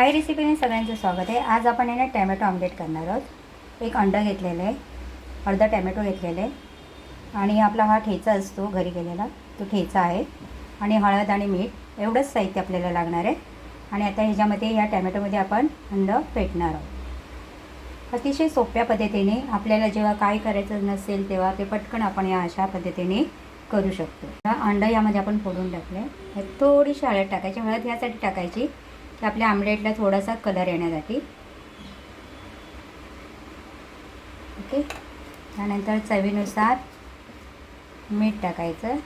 हाय रेसिपीने सगळ्यांचं स्वागत आहे. आज आपण आहे ना टॅमॅटो ऑमलेट करणार आहोत. एक अंडं घेतलेलं आहे. अर्धा टॅमॅटो घेतलेलं आहे. आणि आपला हा ठेचा असतो घरी गेलेला तो ठेचा आहे. आणि हळद आणि मीठ एवढंच साहित्य आपल्याला लागणार आहे. आणि आता ह्याच्यामध्ये या टॅमॅटोमध्ये आपण अंडं पेटणार आहोत. अतिशय सोप्या पद्धतीने आपल्याला जेव्हा काय करायचं नसेल तेव्हा ते पटकन आपण या अशा पद्धतीने करू शकतो. अंडं यामध्ये आपण फोडून टाकले थोडीशी हळद टाकायची. हळद ह्यासाठी टाकायची तर आपल्या आमलेटला थोडासा कलर येण्यासाठी. ओके? त्यानंतर चवीनुसार मीठ टाकायचं.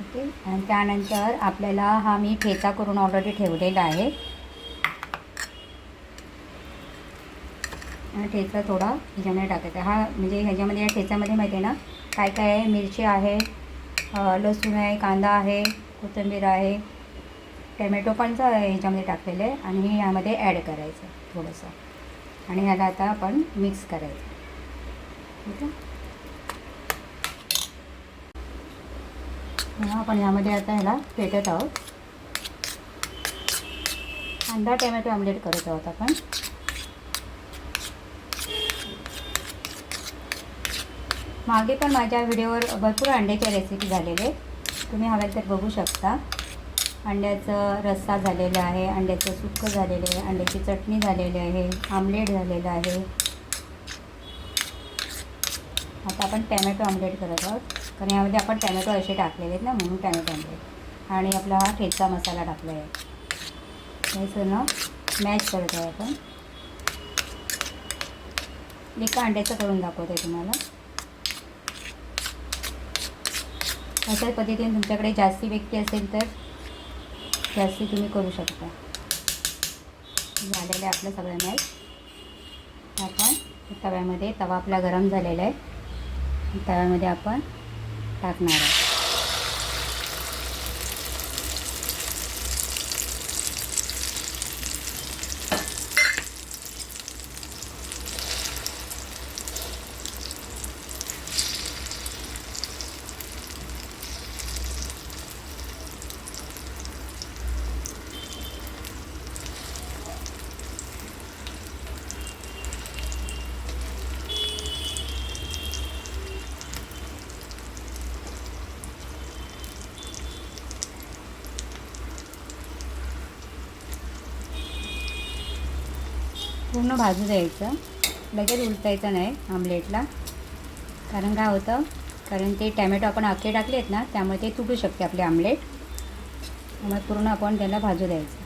ओके? आणि त्यानंतर आपल्याला हा मी ठेचा करून ऑलरेडी ठेवलेला आहे. ठेचा थोडा ह्याच्यामध्ये टाकायचा. हा म्हणजे ह्याच्यामध्ये या ठेच्यामध्ये माहिती आहे ना काय काय आहे मिरची आहे लसूण आहे कांदा आहे कोथिंबीर आहे टॅमॅटो पण ह्याच्यामध्ये टाकलेलं आहे आणि हे यामध्ये ॲड करायचं थोडंसं. आणि ह्याला आता आपण मिक्स करायचं ठीक आहे? आपण ह्यामध्ये आता ह्याला पेटत आहोत. कांदा टॅमॅटो ऑमलेट करत आहोत आपण. मागे पण माझ्या व्हिडिओवर भरपूर अंड्याच्या रेसिपी झालेले तुम्ही हव्याल तर बघू शकता. अंड्याचं रस्सा झालेला आहे अंड्याचं सुक्क झालेलं आहे अंड्याची चटणी झालेली आहे आमलेट झालेलं आहे. आता आपण टॅमॅटो आमलेट करत आहोत. कारण यामध्ये आपण टॅमॅटो असे टाकलेले आहेत ना म्हणून टॅमॅटो आमलेट. आणि आपला हा ठेचा मसाला टाकला आहे. हे सगळं मॅच करत आहे आपण. एका अंड्याचं करून दाखवते तुम्हाला. अशा पद्धतीने तुमच्याकडे जास्ती व्यक्ती असेल तर जास्ती तुम्ही करू शकता. झालेलं आहे आपलं सगळं मॅच. आपण तव्यामध्ये तवा आपला गरम झालेला आहे. तव्यामध्ये आपण टाकणार आहे पूर्ण भाजू द्यायचं. लगेच उलटायचं नाही आमलेटला कारण काय होतं? कारण ते टॅमॅटो आपण अख्खे टाकले आहेत ना त्यामुळे ते तुटू शकते आपले आमलेट त्यामुळे पूर्ण आपण त्याला भाजू द्यायचं.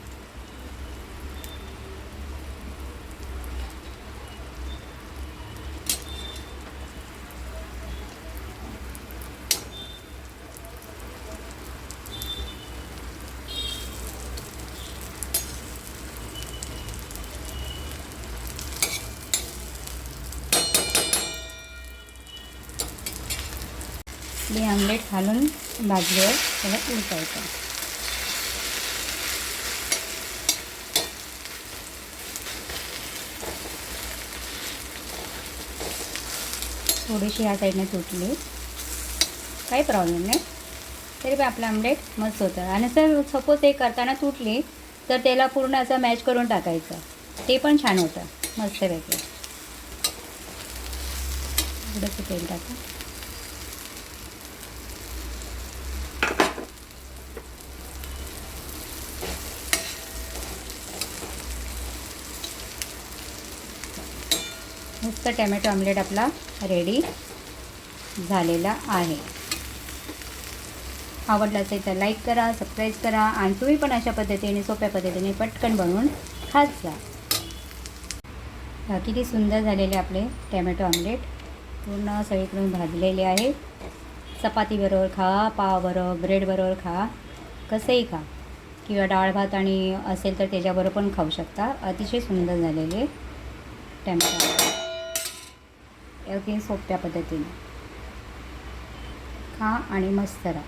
मी आमलेट घालून भाजल्यावर त्याला उलटायचं थोडीशी ह्या साईडने तुटली. काही प्रॉब्लेम नाही. तरी पण आपलं आमलेट मस्त होतं. आणि सर सपोज ते करताना तुटली तर त्याला पूर्ण असं मॅच करून टाकायचं. ते पण छान होतं. मस्तपैकी. थोडंसं तेल टाका. मस्त टॅमॅटो ऑमलेट आपला रेडी झालेला आहे. आवडलं असेल तर लाईक करा सबस्क्राईब करा आणि तुम्ही पण अशा पद्धतीने सोप्या पद्धतीने पटकन बनवून खात जा. किती सुंदर झालेले आपले टॅमॅटो ऑमलेट. पूर्ण सगळीकडून भाजलेले आहे. चपातीबरोबर खा पावबरोबर ब्रेडबरोबर खा कसंही खा. किंवा डाळ भात आणि असेल तर त्याच्याबरोबर पण खाऊ शकता. अतिशय सुंदर झालेले टॅमॅटो अगदी सोप्या पद्धतीने. खा आणि मस्त राहा.